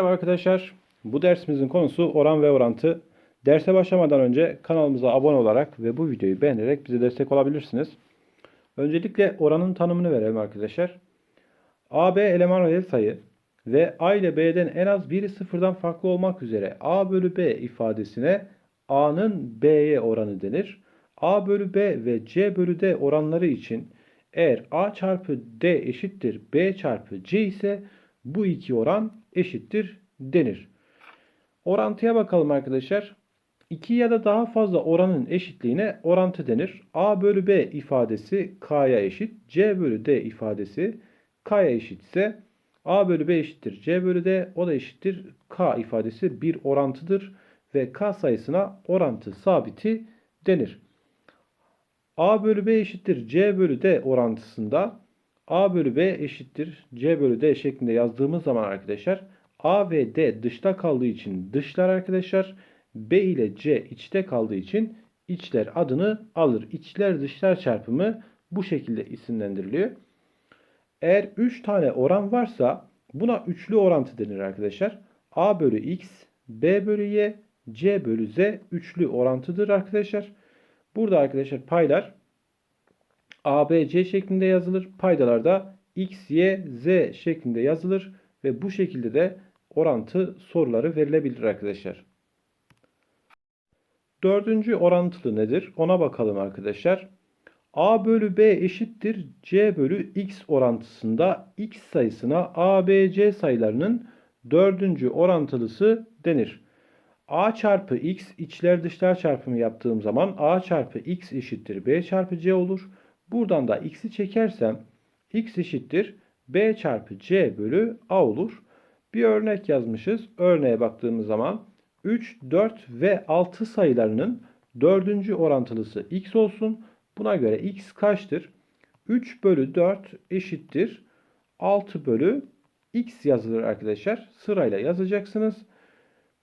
Merhaba arkadaşlar. Bu dersimizin konusu oran ve orantı. Derse başlamadan önce kanalımıza abone olarak ve bu videoyu beğenerek bize destek olabilirsiniz. Öncelikle oranın tanımını verelim arkadaşlar. AB eleman reel sayı ve A ile B'den en az biri sıfırdan farklı olmak üzere A bölü B ifadesine A'nın B'ye oranı denir. A bölü B ve C bölü D oranları için eğer A çarpı D eşittir B çarpı C ise bu iki oran eşittir denir. Orantıya bakalım arkadaşlar. 2 ya da daha fazla oranın eşitliğine orantı denir. A bölü B ifadesi K'ya eşit. C bölü D ifadesi K'ya eşitse A bölü B eşittir. C bölü D o da eşittir. K ifadesi bir orantıdır ve K sayısına orantı sabiti denir. A bölü B eşittir C bölü D orantısında A bölü B eşittir C bölü D şeklinde yazdığımız zaman arkadaşlar A ve D dışta kaldığı için dışlar arkadaşlar B ile C içte kaldığı için içler adını alır. İçler dışlar çarpımı bu şekilde isimlendiriliyor. Eğer 3 tane oran varsa buna üçlü orantı denir arkadaşlar. A bölü X, B bölü Y, C bölü Z üçlü orantıdır arkadaşlar. Burada arkadaşlar paylar A, B, C şeklinde yazılır. Paydalar da X, Y, Z şeklinde yazılır. Ve bu şekilde de orantı soruları verilebilir arkadaşlar. Dördüncü orantılı nedir? Ona bakalım arkadaşlar. A bölü B eşittir C bölü X orantısında X sayısına A, B, C sayılarının dördüncü orantılısı denir. A çarpı X içler dışlar çarpımı yaptığım zaman A çarpı X eşittir B çarpı C olur. Buradan da X'i çekersem X eşittir B çarpı C bölü A olur. Bir örnek yazmışız. Örneğe baktığımız zaman 3, 4 ve 6 sayılarının dördüncü orantılısı X olsun. Buna göre X kaçtır? 3 bölü 4 eşittir. 6 bölü X yazılır arkadaşlar. Sırayla yazacaksınız.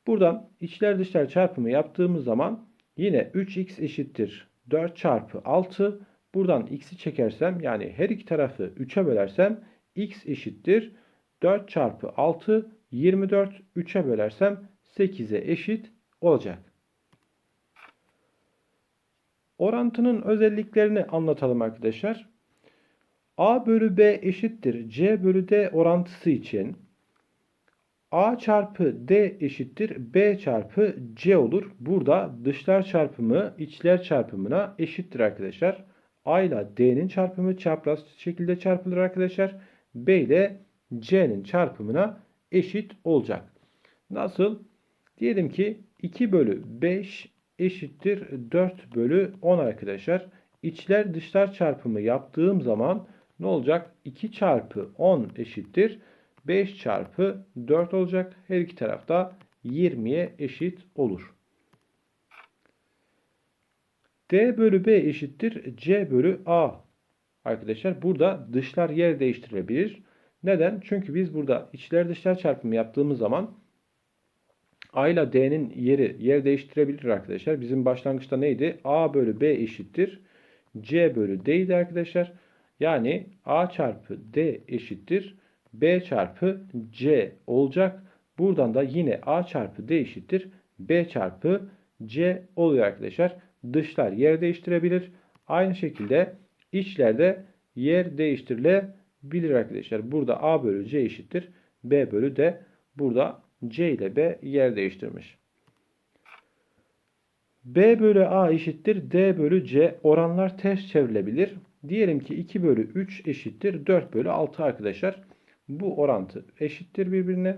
Buradan içler dışlar çarpımı yaptığımız zaman yine 3x eşittir 4 çarpı 6. Buradan x'i çekersem yani her iki tarafı 3'e bölersem x eşittir 4 çarpı 6 24 3'e bölersem 8'e eşit olacak. Orantının özelliklerini anlatalım arkadaşlar. A bölü B eşittir C bölü D orantısı için A çarpı D eşittir B çarpı C olur. Burada dışlar çarpımı içler çarpımına eşittir arkadaşlar. A ile D'nin çarpımı çapraz şekilde çarpılır arkadaşlar. B ile C'nin çarpımına eşit olacak. Nasıl? Diyelim ki 2 bölü 5 eşittir 4 bölü 10 arkadaşlar. İçler dışlar çarpımı yaptığım zaman ne olacak? 2 çarpı 10 eşittir 5 çarpı 4 olacak. Her iki tarafta 20'ye eşit olur. D bölü B eşittir C bölü A. Arkadaşlar burada dışlar yer değiştirilebilir. Neden? Çünkü biz burada içler dışlar çarpımı yaptığımız zaman A ile D'nin yeri yer değiştirebilir arkadaşlar. Bizim başlangıçta neydi? A bölü B eşittir C bölü D idi arkadaşlar. Yani A çarpı D eşittir B çarpı C olacak. Buradan da yine A çarpı D eşittir B çarpı C oluyor arkadaşlar. Dışlar yer değiştirebilir. Aynı şekilde içlerde yer değiştirilebilir arkadaşlar. Burada A bölü C eşittir B bölü D. Burada C ile B yer değiştirmiş. B bölü A eşittir D bölü C oranlar ters çevrilebilir. Diyelim ki 2 bölü 3 eşittir 4 bölü 6 arkadaşlar. Bu orantı eşittir birbirine.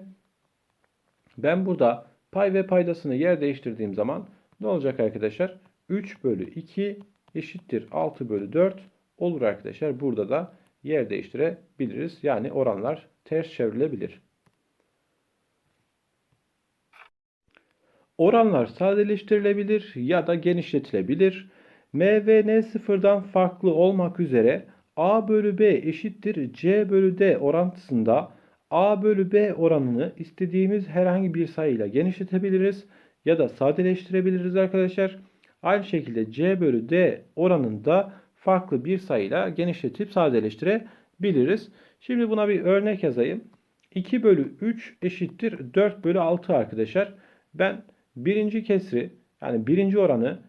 Ben burada pay ve paydasını yer değiştirdiğim zaman ne olacak arkadaşlar? 3 bölü 2 eşittir 6 bölü 4 olur arkadaşlar. Burada da yer değiştirebiliriz. Yani oranlar ters çevrilebilir. Oranlar sadeleştirilebilir ya da genişletilebilir. M ve N sıfırdan farklı olmak üzere A bölü B eşittir C bölü D orantısında A bölü B oranını istediğimiz herhangi bir sayıyla genişletebiliriz ya da sadeleştirebiliriz arkadaşlar. Aynı şekilde C bölü D oranında farklı bir sayıyla genişletip sadeleştirebiliriz. Şimdi buna bir örnek yazayım. 2 bölü 3 eşittir 4 bölü 6 arkadaşlar. Ben birinci kesri yani birinci oranı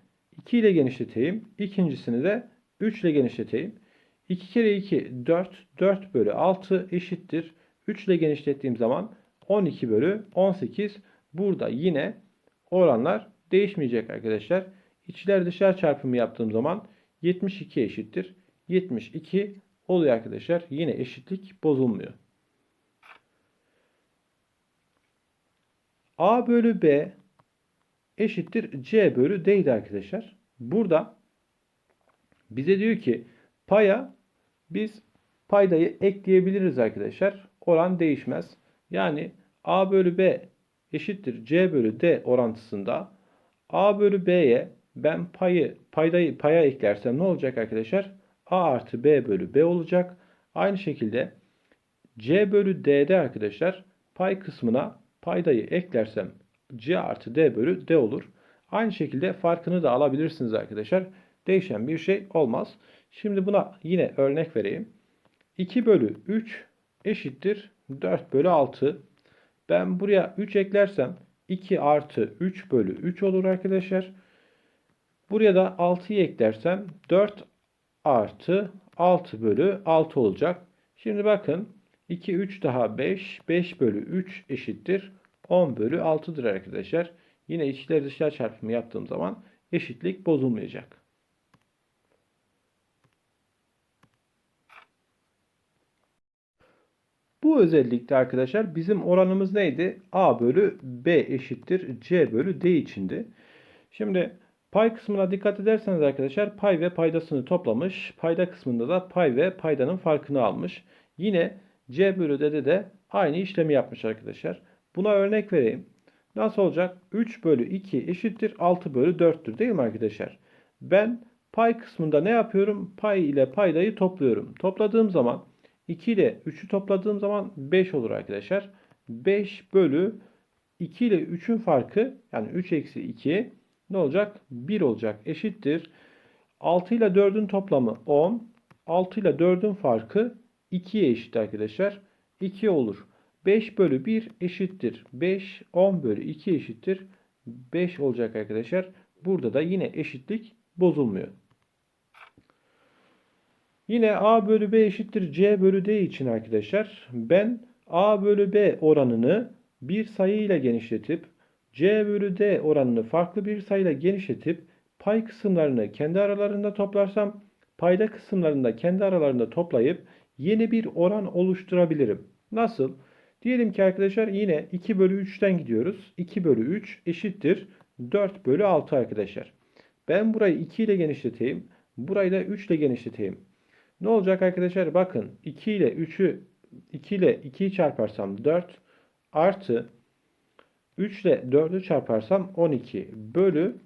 2 ile genişleteyim. İkincisini de 3 ile genişleteyim. 2 kere 2 4. 4 bölü 6 eşittir. 3 ile genişlettiğim zaman 12 bölü 18. Burada yine oranlar değişmeyecek arkadaşlar. İçler dışlar çarpımı yaptığım zaman 72 eşittir. 72 oluyor arkadaşlar. Yine eşitlik bozulmuyor. A bölü B eşittir C bölü D'ydi arkadaşlar. Burada bize diyor ki paya biz paydayı ekleyebiliriz arkadaşlar. Oran değişmez. Yani A bölü B eşittir C bölü D orantısında A bölü B'ye ben payı paydayı paya eklersem ne olacak arkadaşlar? A artı B bölü B olacak. Aynı şekilde C bölü D'de arkadaşlar pay kısmına paydayı eklersem C artı D bölü D olur. Aynı şekilde farkını da alabilirsiniz arkadaşlar. Değişen bir şey olmaz. Şimdi buna yine örnek vereyim. 2 bölü 3 eşittir 4 bölü 6. Ben buraya 3 eklersem 2 artı 3 bölü 3 olur arkadaşlar. Buraya da 6'yı eklersem 4 artı 6 bölü 6 olacak. Şimdi bakın 2, 3 daha 5. 5 bölü 3 eşittir 10 bölü 6'dır arkadaşlar. Yine içler dışlar çarpımı yaptığım zaman eşitlik bozulmayacak. Bu özellikle arkadaşlar bizim oranımız neydi? A bölü B eşittir C bölü D içindi. Şimdi pay kısmına dikkat ederseniz arkadaşlar pay ve paydasını toplamış. Payda kısmında da pay ve paydanın farkını almış. Yine C bölü D'de de aynı işlemi yapmış arkadaşlar. Buna örnek vereyim. Nasıl olacak? 3 bölü 2 eşittir 6 bölü 4'tür değil mi arkadaşlar? Ben pay kısmında ne yapıyorum? Pay ile paydayı topluyorum. Topladığım zaman 2 ile 3'ü topladığım zaman 5 olur arkadaşlar. 5 bölü 2 ile 3'ün farkı yani 3 eksi 2 ne olacak? 1 olacak. Eşittir. 6 ile 4'ün toplamı 10. 6 ile 4'ün farkı 2'ye eşit arkadaşlar. 2 olur. 5 bölü 1 eşittir. 5, 10 bölü 2 eşittir. 5 olacak arkadaşlar. Burada da yine eşitlik bozulmuyor. Yine A bölü B eşittir C bölü D için arkadaşlar ben A bölü B oranını bir sayıyla genişletip C bölü D oranını farklı bir sayıyla genişletip pay kısımlarını kendi aralarında toplarsam payda kısımlarında kendi aralarında toplayıp yeni bir oran oluşturabilirim. Nasıl? Diyelim ki arkadaşlar yine 2 bölü 3'ten gidiyoruz. 2 bölü 3 eşittir 4 bölü 6 arkadaşlar. Ben burayı 2 ile genişleteyim. Burayı da 3 ile genişleteyim. Ne olacak arkadaşlar? Bakın 2 ile 3'ü 2 ile 2'yi çarparsam 4 artı 3 ile 4'ü çarparsam 12 bölü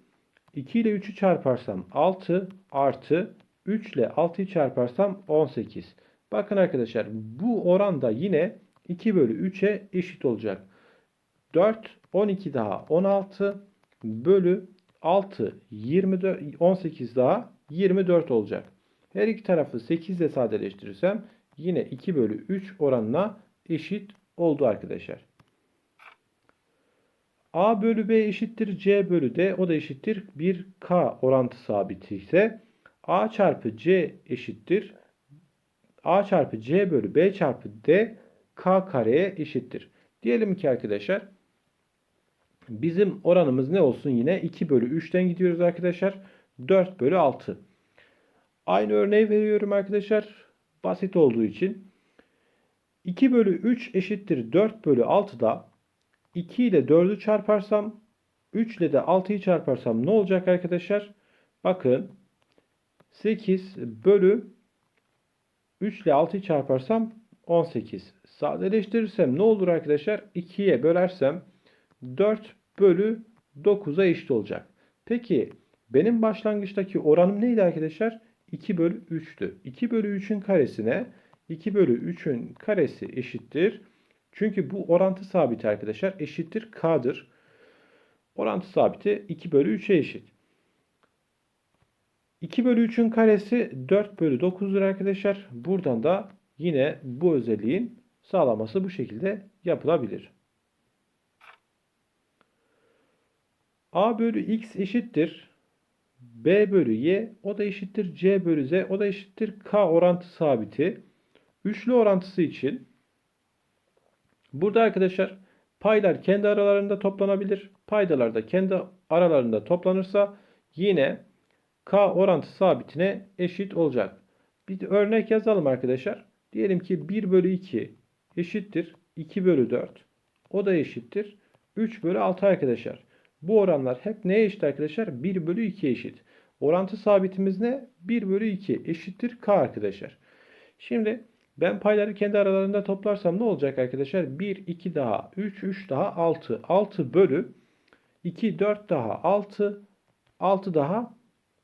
2 ile 3'ü çarparsam 6 artı 3 ile 6'yı çarparsam 18. Bakın arkadaşlar bu oran da yine 2 bölü 3'e eşit olacak. 4, 12 daha 16 bölü 6, 24, 18 daha 24 olacak. Her iki tarafı 8 ile sadeleştirirsem yine 2 bölü 3 oranına eşit oldu arkadaşlar. A bölü B eşittir C bölü D. O da eşittir 1K orantı sabiti ise A çarpı C eşittir. A çarpı C bölü B çarpı D K kareye eşittir. Diyelim ki arkadaşlar bizim oranımız ne olsun yine 2 bölü 3'ten gidiyoruz arkadaşlar. 4 bölü 6. Aynı örneği veriyorum arkadaşlar. Basit olduğu için. 2 bölü 3 eşittir 4 bölü 6'da 2 ile 4'ü çarparsam 3 ile de 6'yı çarparsam ne olacak arkadaşlar? Bakın 8 bölü 3 ile 6'yı çarparsam 18. Sadeleştirirsem ne olur arkadaşlar? 2'ye bölersem 4 bölü 9'a eşit olacak. Peki benim başlangıçtaki oranım neydi arkadaşlar? 2 bölü 3'tü. 2 bölü 3'ün karesine 2 bölü 3'ün karesi eşittir. Çünkü bu orantı sabiti arkadaşlar eşittir k'dır. Orantı sabiti 2 bölü 3'e eşit. 2 bölü 3'ün karesi 4 bölü 9'dur arkadaşlar. Buradan da yine bu özelliğin sağlaması bu şekilde yapılabilir. A bölü x eşittir. B bölü y o da eşittir C bölü Z o da eşittir K orantı sabiti. Üçlü orantısı için burada arkadaşlar paylar kendi aralarında toplanabilir. Paydalar da kendi aralarında toplanırsa yine K orantı sabitine eşit olacak. Bir örnek yazalım arkadaşlar. Diyelim ki 1 bölü 2 eşittir 2 bölü 4. O da eşittir 3 bölü 6 arkadaşlar. Bu oranlar hep neye eşit arkadaşlar? 1 bölü 2 eşit. Orantı sabitimiz ne? 1 bölü 2 eşittir K arkadaşlar. Şimdi ben payları kendi aralarında toplarsam ne olacak arkadaşlar? 1, 2 daha 3, 3 daha 6. 6 bölü 2, 4 daha 6, 6 daha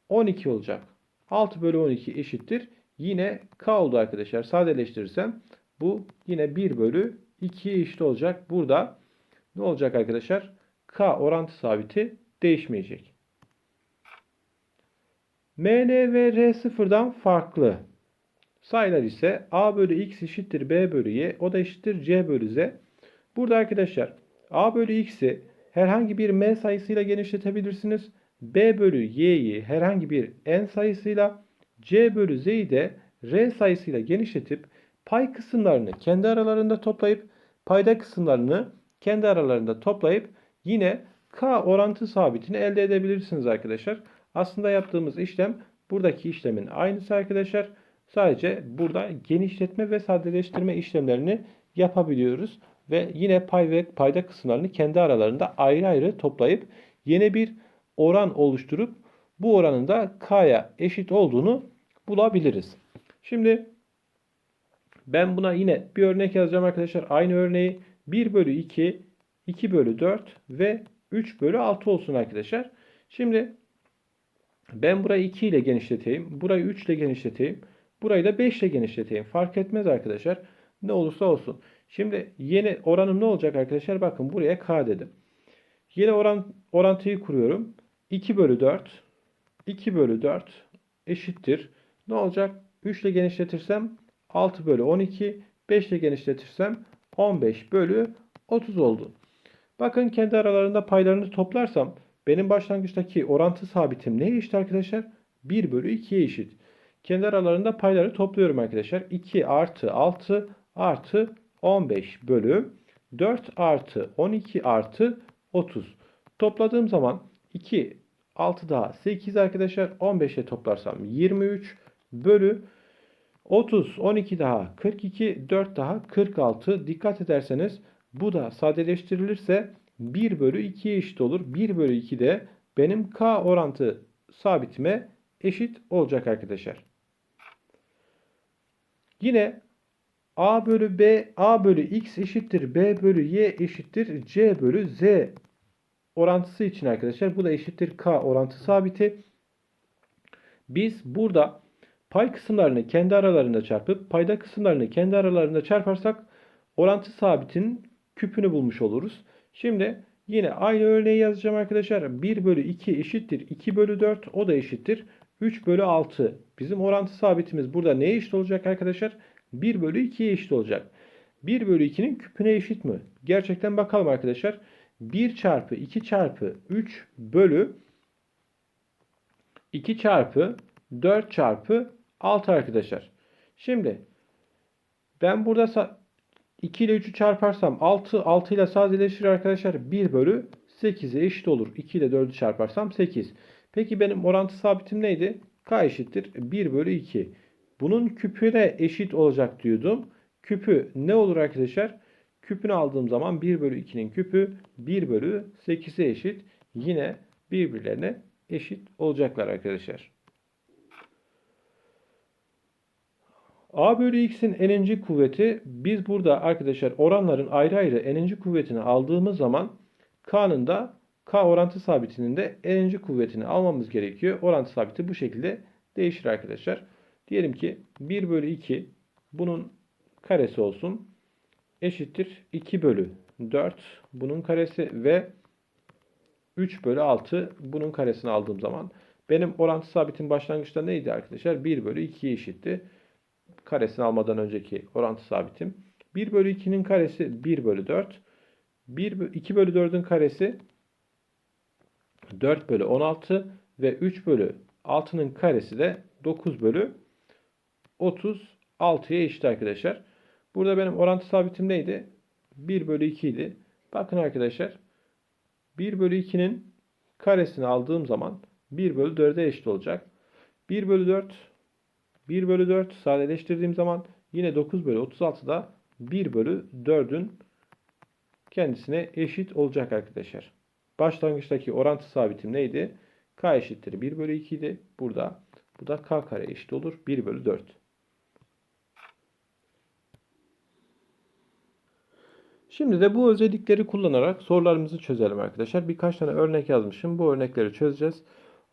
12 olacak. 6 bölü 12 eşittir. Yine K oldu arkadaşlar. Sadeleştirirsem bu yine 1 bölü 2'ye eşit olacak. Burada ne olacak arkadaşlar? K orantı sabiti değişmeyecek. MN ve R sıfırdan farklı. Sayılar ise A bölü X eşittir B bölü Y. O da eşittir C bölü Z. Burada arkadaşlar A bölü X'i herhangi bir M sayısıyla genişletebilirsiniz. B bölü Y'yi herhangi bir N sayısıyla C bölü Z'yi de R sayısıyla genişletip pay kısımlarını kendi aralarında toplayıp payda kısımlarını kendi aralarında toplayıp yine K orantı sabitini elde edebilirsiniz arkadaşlar. Aslında yaptığımız işlem buradaki işlemin aynısı arkadaşlar. Sadece burada genişletme ve sadeleştirme işlemlerini yapabiliyoruz. Ve yine pay ve payda kısımlarını kendi aralarında ayrı ayrı toplayıp yeni bir oran oluşturup bu oranın da K'ya eşit olduğunu bulabiliriz. Şimdi ben buna yine bir örnek yazacağım arkadaşlar. Aynı örneği 1 bölü 2, 2 bölü 4 ve 3 bölü 6 olsun arkadaşlar. Şimdi ben burayı 2 ile genişleteyim. Burayı 3 ile genişleteyim. Burayı da 5 ile genişleteyim. Fark etmez arkadaşlar. Ne olursa olsun. Şimdi yeni oranım ne olacak arkadaşlar? Bakın buraya k dedim. Yeni oran, orantıyı kuruyorum. 2 bölü 4. 2 bölü 4 eşittir. Ne olacak? 3 ile genişletirsem 6 bölü 12. 5 ile genişletirsem 15 bölü 30 oldu. Bakın kendi aralarında paylarını toplarsam benim başlangıçtaki orantı sabitim neye eşit arkadaşlar? 1 bölü 2'ye eşit. Kendi aralarında payları topluyorum arkadaşlar. 2 artı 6 artı 15 bölü 4 artı 12 artı 30. Topladığım zaman 2 6 daha 8 arkadaşlar. 15'e toplarsam 23 bölü 30 12 daha 42 4 daha 46. Dikkat ederseniz bu da sadeleştirilirse 1 bölü 2'ye eşit olur. 1 bölü 2 de benim K orantı sabitime eşit olacak arkadaşlar. Yine A bölü B, A bölü X eşittir B bölü Y eşittir C bölü Z orantısı için arkadaşlar bu da eşittir K orantı sabiti. Biz burada pay kısımlarını kendi aralarında çarpıp payda kısımlarını kendi aralarında çarparsak orantı sabitin küpünü bulmuş oluruz. Şimdi yine aynı örneği yazacağım arkadaşlar. 1 bölü 2 eşittir 2 bölü 4 o da eşittir 3 bölü 6. Bizim orantı sabitimiz burada neye eşit olacak arkadaşlar? 1 bölü 2'ye eşit olacak. 1 bölü 2'nin küpüne eşit mi? Gerçekten bakalım arkadaşlar. 1 çarpı 2 çarpı 3 bölü 2 çarpı 4 çarpı 6 arkadaşlar. Şimdi ben burada 2 ile 3'ü çarparsam 6, 6 ile sadeleşir arkadaşlar. 1 bölü 8'e eşit olur. 2 ile 4'ü çarparsam 8. Peki benim orantı sabitim neydi? K eşittir 1 bölü 2. Bunun küpüne eşit olacak diyordum. Küpü ne olur arkadaşlar? Küpünü aldığım zaman 1 bölü 2'nin küpü 1 bölü 8'e eşit. Yine birbirlerine eşit olacaklar arkadaşlar. A bölü x'in n'inci kuvveti biz burada arkadaşlar oranların ayrı ayrı n'inci kuvvetini aldığımız zaman k'nın da k orantı sabitinin de n'inci kuvvetini almamız gerekiyor. Orantı sabiti bu şekilde değişir arkadaşlar. Diyelim ki 1 bölü 2 bunun karesi olsun. Eşittir 2 bölü 4 bunun karesi ve 3 bölü 6 bunun karesini aldığım zaman benim orantı sabitin başlangıçta neydi arkadaşlar? 1 bölü 2'ye eşitti. Karesini almadan önceki orantı sabitim. 1 bölü 2'nin karesi 1 bölü 4. 1, bö- 2 bölü 4'ün karesi 4 bölü 16 ve 3 bölü 6'nın karesi de 9 bölü 36'ya eşit arkadaşlar. Burada benim orantı sabitim neydi? 1 bölü 2 idi. Bakın arkadaşlar 1 bölü 2'nin karesini aldığım zaman 1 bölü 4'e eşit olacak. 1 bölü 4 1 bölü 4 sadeleştirdiğim zaman yine 9 bölü 36 da 1 bölü 4'ün kendisine eşit olacak arkadaşlar. Başlangıçtaki orantı sabitim neydi? K eşittir 1 bölü 2 idi. Burada. Bu da K kare eşit olur. 1 bölü 4. Şimdi de bu özellikleri kullanarak sorularımızı çözelim arkadaşlar. Birkaç tane örnek yazmışım. Bu örnekleri çözeceğiz.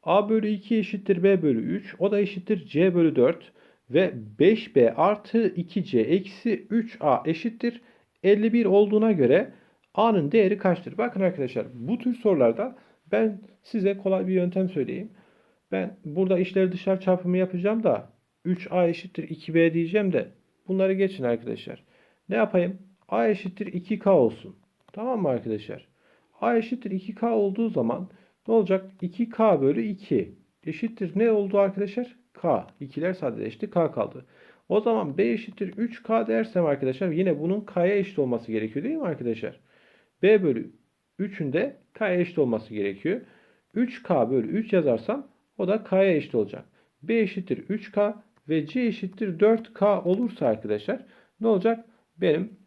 A bölü 2 eşittir B bölü 3. O da eşittir C bölü 4. Ve 5B artı 2C eksi 3A eşittir 51 olduğuna göre A'nın değeri kaçtır? Bakın arkadaşlar bu tür sorularda ben size kolay bir yöntem söyleyeyim. Ben burada işleri dışarı çarpımı yapacağım da 3A eşittir 2B diyeceğim de bunları geçin arkadaşlar. Ne yapayım? A eşittir 2K olsun. Tamam mı arkadaşlar? A eşittir 2K olduğu zaman ne olacak? 2K bölü 2 eşittir ne oldu arkadaşlar? K. 2'ler sadeleşti. K kaldı. O zaman B eşittir 3K dersem arkadaşlar yine bunun K'ya eşit olması gerekiyor değil mi arkadaşlar? B bölü 3'ün de K'ya eşit olması gerekiyor. 3K bölü 3 yazarsam o da K'ya eşit olacak. B eşittir 3K ve C eşittir 4K olursa arkadaşlar ne olacak? Benim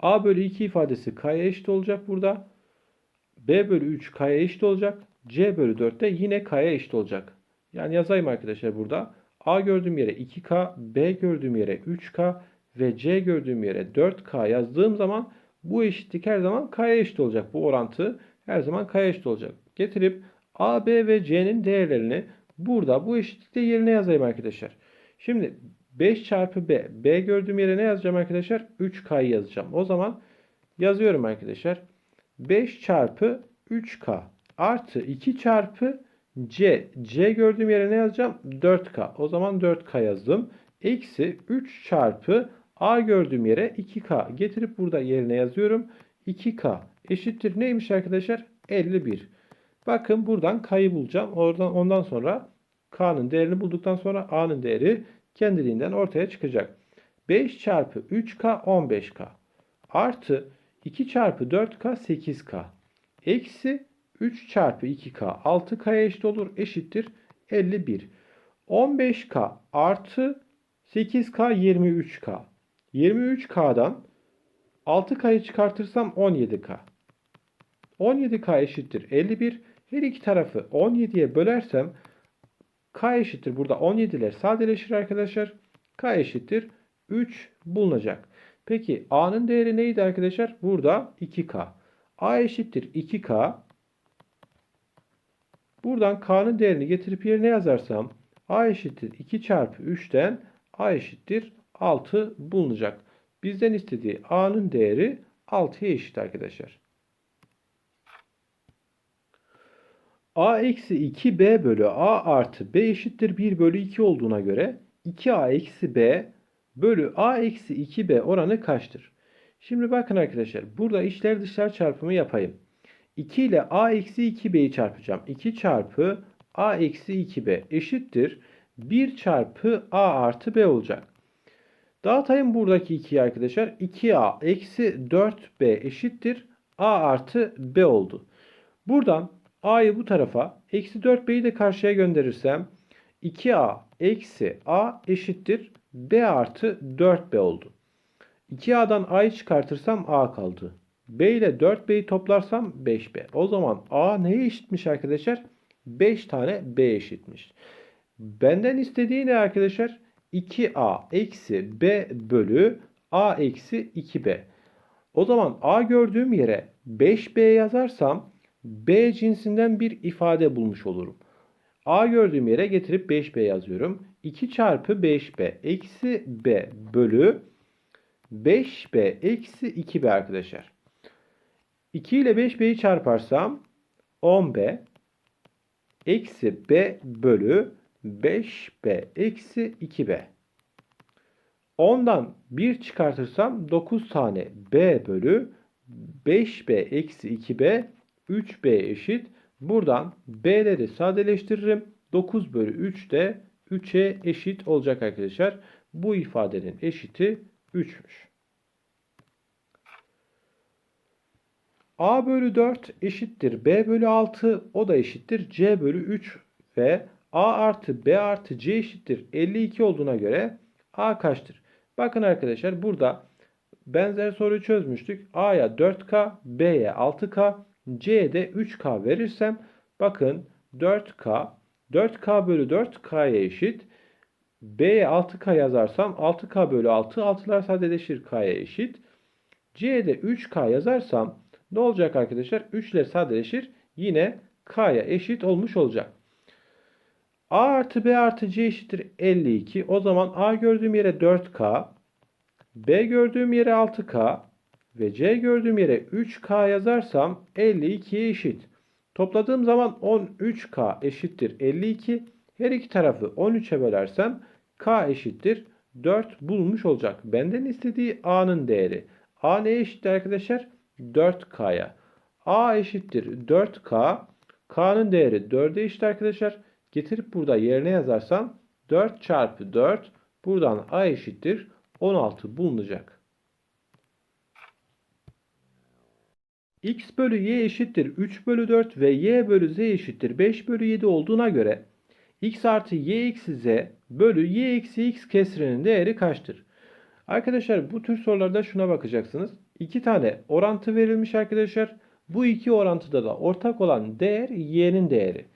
A bölü 2 ifadesi K'ya eşit olacak burada. B bölü 3 K'ya eşit olacak. C bölü 4 de yine K'ya eşit olacak. Yani yazayım arkadaşlar burada. A gördüğüm yere 2K, B gördüğüm yere 3K ve C gördüğüm yere 4K yazdığım zaman bu eşitlik her zaman K'ya eşit olacak. Bu orantı her zaman K'ya eşit olacak. Getirip A, B ve C'nin değerlerini burada bu eşitlikte yerine yazayım arkadaşlar. Şimdi 5 çarpı B. B gördüğüm yere ne yazacağım arkadaşlar? 3K'yı yazacağım. O zaman yazıyorum arkadaşlar. 5 çarpı 3K artı 2 çarpı C. C gördüğüm yere ne yazacağım? 4K. O zaman 4K yazdım. Eksi 3 çarpı A gördüğüm yere 2K. Getirip burada yerine yazıyorum. 2K eşittir neymiş arkadaşlar? 51. Bakın buradan K'yı bulacağım. Oradan ondan sonra K'nın değerini bulduktan sonra A'nın değeri kendiliğinden ortaya çıkacak. 5 çarpı 3K 15K artı 2 çarpı 4K 8K eksi 3 çarpı 2K 6K'ya eşit olur eşittir 51. 15K artı 8K 23K. 23K'dan 6K'yı çıkartırsam 17K. 17K eşittir 51. Her iki tarafı 17'ye bölersem K eşittir. Burada 17'ler sadeleşir arkadaşlar. K eşittir 3 bulunacak. Peki A'nın değeri neydi arkadaşlar? Burada 2K. A eşittir 2K. Buradan K'nın değerini getirip yerine yazarsam A eşittir 2 çarpı 3'ten A eşittir 6 bulunacak. Bizden istediği A'nın değeri 6'ya eşit arkadaşlar. A eksi 2B bölü A artı B eşittir 1 bölü 2 olduğuna göre 2A eksi B bölü A eksi 2B oranı kaçtır? Şimdi bakın arkadaşlar burada içler dışlar çarpımı yapayım. 2 ile A eksi 2B'yi çarpacağım. 2 çarpı A eksi 2B eşittir. 1 çarpı A artı B olacak. Dağıtayım buradaki 2'yi arkadaşlar. 2A eksi 4B eşittir. A artı B oldu. Buradan A'yı bu tarafa, eksi 4B'yi de karşıya gönderirsem 2A eksi A eşittir B artı 4B oldu. 2A'dan A'yı çıkartırsam A kaldı. B ile 4B'yi toplarsam 5B. O zaman A neye eşitmiş arkadaşlar? 5 tane B eşitmiş. Benden istediği ne arkadaşlar? 2A eksi B bölü A eksi 2B. O zaman A gördüğüm yere 5B yazarsam B cinsinden bir ifade bulmuş olurum. A gördüğüm yere getirip 5B yazıyorum. 2 çarpı 5B eksi B bölü 5B eksi 2B arkadaşlar. 2 ile 5B'yi çarparsam 10B eksi B bölü 5B eksi 2B. 10'dan 1 çıkartırsam 9 tane b bölü 5b eksi 2b 3b eşit. Buradan b'leri sadeleştiririm. 9 bölü 3 de 3'e eşit olacak arkadaşlar. Bu ifadenin eşiti 3'müş. A bölü 4 eşittir B bölü 6 o da eşittir C bölü 3 ve A artı B artı C eşittir 52 olduğuna göre A kaçtır? Bakın arkadaşlar burada benzer soruyu çözmüştük. A'ya 4K, B'ye 6K, C'ye de 3K verirsem bakın 4K, 4K bölü 4 K'ya eşit. B'ye 6K yazarsam 6K bölü 6, 6'lar sadeleşir K'ya eşit. C'ye de 3K yazarsam ne olacak arkadaşlar? 3 ile sadeleşir. Yine K'ya eşit olmuş olacak. A artı B artı C eşittir 52. O zaman A gördüğüm yere 4K, B gördüğüm yere 6K ve C gördüğüm yere 3K yazarsam 52'ye eşit. Topladığım zaman 13K eşittir 52. Her iki tarafı 13'e bölersem K eşittir 4 bulmuş olacak. Benden istediği A'nın değeri. A neye eşittir arkadaşlar? 4K'ya. A eşittir 4K. K'nın değeri 4'e eşit arkadaşlar. Getirip burada yerine yazarsam 4 çarpı 4 buradan A eşittir 16 bulunacak. X bölü Y eşittir 3 bölü 4 ve Y bölü Z eşittir 5 bölü 7 olduğuna göre X artı Y eksi Z bölü Y eksi X kesrinin değeri kaçtır? Arkadaşlar bu tür sorularda şuna bakacaksınız. İki tane orantı verilmiş arkadaşlar. Bu iki orantıda da ortak olan değer y'nin değeri.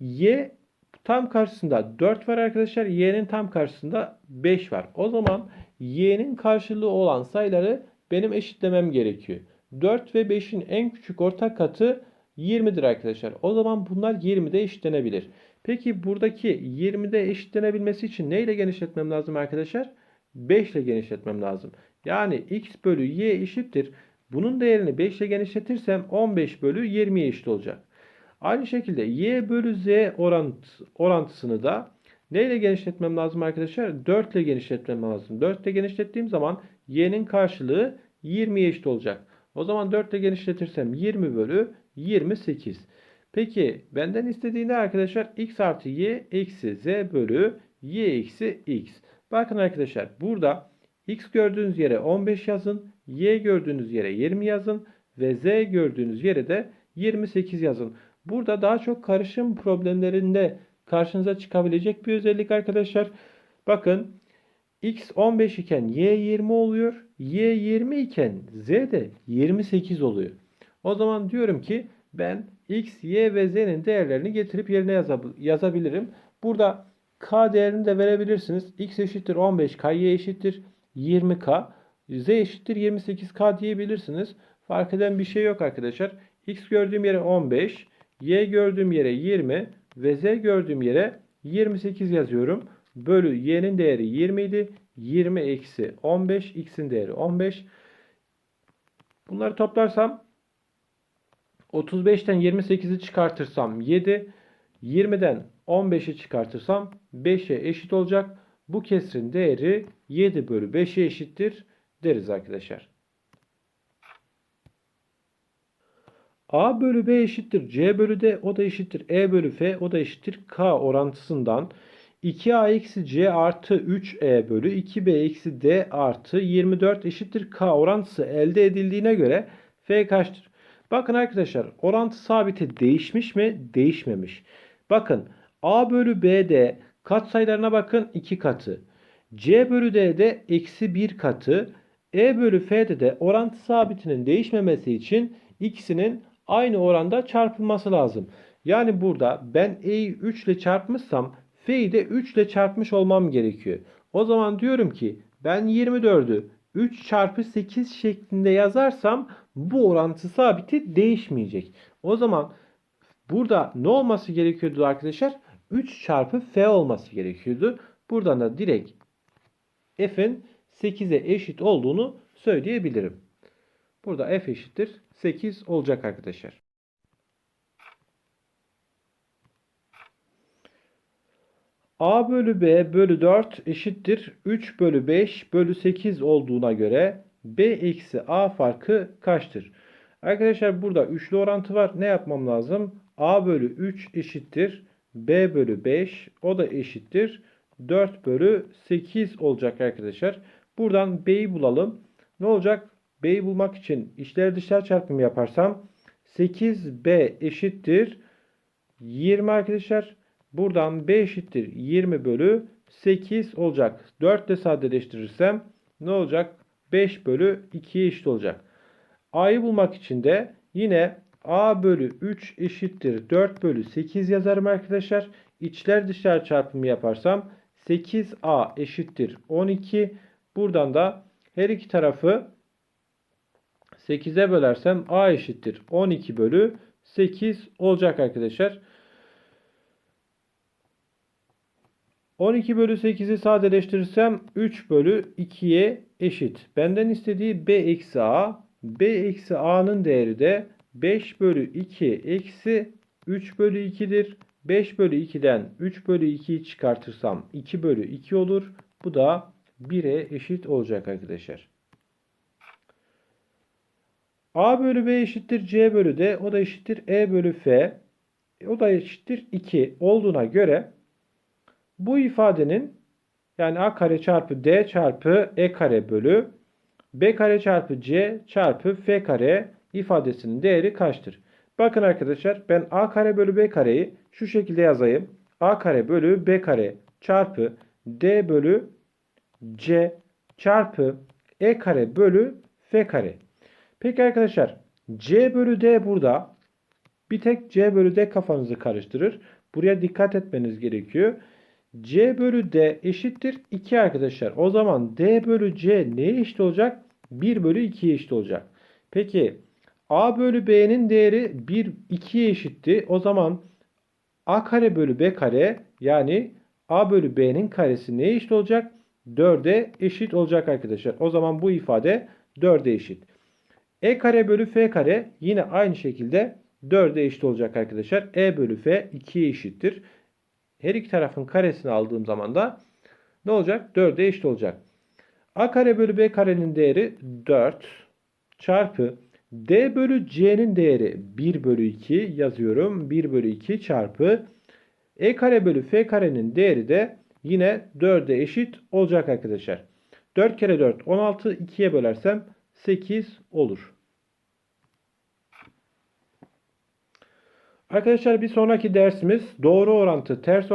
y tam karşısında 4 var arkadaşlar. y'nin tam karşısında 5 var. O zaman y'nin karşılığı olan sayıları benim eşitlemem gerekiyor. 4 ve 5'in en küçük ortak katı 20'dir arkadaşlar. O zaman bunlar 20'de eşitlenebilir. Peki buradaki 20'de eşitlenebilmesi için neyle genişletmem lazım arkadaşlar? 5 ile genişletmem lazım. Yani x bölü y eşittir. Bunun değerini 5 ile genişletirsem 15 bölü 20'ye eşit olacak. Aynı şekilde y bölü z orant, orantısını da neyle genişletmem lazım arkadaşlar? 4 ile genişletmem lazım. 4 ile genişlettiğim zaman y'nin karşılığı 20'ye eşit olacak. O zaman 4 ile genişletirsem 20 bölü 28. Peki benden istediği ne arkadaşlar? x artı y eksi z bölü y eksi x. Bakın arkadaşlar burada x gördüğünüz yere 15 yazın, y gördüğünüz yere 20 yazın ve z gördüğünüz yere de 28 yazın. Burada daha çok karışım problemlerinde karşınıza çıkabilecek bir özellik arkadaşlar. Bakın x 15 iken y 20 oluyor. y 20 iken z de 28 oluyor. O zaman diyorum ki ben x, y ve z'nin değerlerini getirip yerine yazabilirim. Burada k değerini de verebilirsiniz. x eşittir 15k, y eşittir 20k, z eşittir 28k diyebilirsiniz. Fark eden bir şey yok arkadaşlar. x gördüğüm yere 15, y gördüğüm yere 20 ve z gördüğüm yere 28 yazıyorum. Bölü y'nin değeri 20 idi. 20 eksi 15, x'in değeri 15. Bunları toplarsam 35'ten 28'i çıkartırsam 7, 20'den 15'i çıkartırsam 5'e eşit olacak. Bu kesrin değeri 7 bölü 5'e eşittir deriz arkadaşlar. A bölü B eşittir C bölü D o da eşittir E bölü F o da eşittir K orantısından 2A eksi C artı 3E bölü 2B eksi D artı 24 eşittir K orantısı elde edildiğine göre F kaçtır? Bakın arkadaşlar orantı sabiti değişmiş mi? Değişmemiş. Bakın A bölü B'de katsayılarına bakın 2 katı. C bölü D'de eksi 1 katı. E bölü F'de de orantı sabitinin değişmemesi için ikisinin aynı oranda çarpılması lazım. Yani burada ben E'yi 3 ile çarpmışsam F'yi de 3 ile çarpmış olmam gerekiyor. O zaman diyorum ki ben 24'ü 3 çarpı 8 şeklinde yazarsam bu orantı sabiti değişmeyecek. O zaman burada ne olması gerekiyordu arkadaşlar? 3 çarpı f olması gerekiyordu. Buradan da direkt f'in 8'e eşit olduğunu söyleyebilirim. Burada f eşittir 8 olacak arkadaşlar. A bölü B bölü 4 eşittir 3 bölü 5 bölü 8 olduğuna göre B eksi A farkı kaçtır? Arkadaşlar burada üçlü orantı var. Ne yapmam lazım? A bölü 3 eşittir. B bölü 5 o da eşittir. 4 bölü 8 olacak arkadaşlar. Buradan B'yi bulalım. Ne olacak? B'yi bulmak için içler dışlar çarpımı yaparsam 8B eşittir 20 arkadaşlar. Buradan B eşittir 20 bölü 8 olacak. 4 ile sadeleştirirsem ne olacak? 5 bölü 2'ye eşit olacak. A'yı bulmak için de yine A bölü 3 eşittir 4 bölü 8 yazarım arkadaşlar. İçler dışlar çarpımı yaparsam 8A eşittir 12. Buradan da her iki tarafı 8'e bölersem A eşittir 12 bölü 8 olacak arkadaşlar. 12 bölü 8'i sadeleştirirsem 3 bölü 2'ye eşit. Benden istediği B eksi A. B eksi A'nın değeri de 5 bölü 2 eksi 3 bölü 2'dir. 5 bölü 2'den 3 bölü 2'yi çıkartırsam 2 bölü 2 olur. Bu da 1'e eşit olacak arkadaşlar. A bölü B eşittir C bölü D. O da eşittir E bölü F. O da eşittir 2 olduğuna göre bu ifadenin yani A kare çarpı D çarpı E kare bölü B kare çarpı C çarpı F kare ifadesinin değeri kaçtır? Bakın arkadaşlar ben A kare bölü B kareyi şu şekilde yazayım. A kare bölü B kare çarpı D bölü C çarpı E kare bölü F kare. Peki arkadaşlar C bölü D burada. Bir tek C bölü D kafanızı karıştırır. Buraya dikkat etmeniz gerekiyor. C bölü D eşittir 2 arkadaşlar. O zaman D bölü C neye eşit olacak? 1 bölü 2'ye eşit olacak. Peki A bölü B'nin değeri 1 2'ye eşitti. O zaman A kare bölü B kare yani A bölü B'nin karesi neye eşit olacak? 4'e eşit olacak arkadaşlar. O zaman bu ifade 4'e eşit. E kare bölü F kare yine aynı şekilde 4'e eşit olacak arkadaşlar. E bölü F 2'ye eşittir. Her iki tarafın karesini aldığım zaman da ne olacak? 4'e eşit olacak. A kare bölü B karenin değeri 4 çarpı D bölü C'nin değeri 1 bölü 2 yazıyorum. 1 bölü 2 çarpı E kare bölü F karenin değeri de yine 4'e eşit olacak arkadaşlar. 4 kere 4 16 2'ye bölersem 8 olur. Arkadaşlar bir sonraki dersimiz doğru orantı ters orantı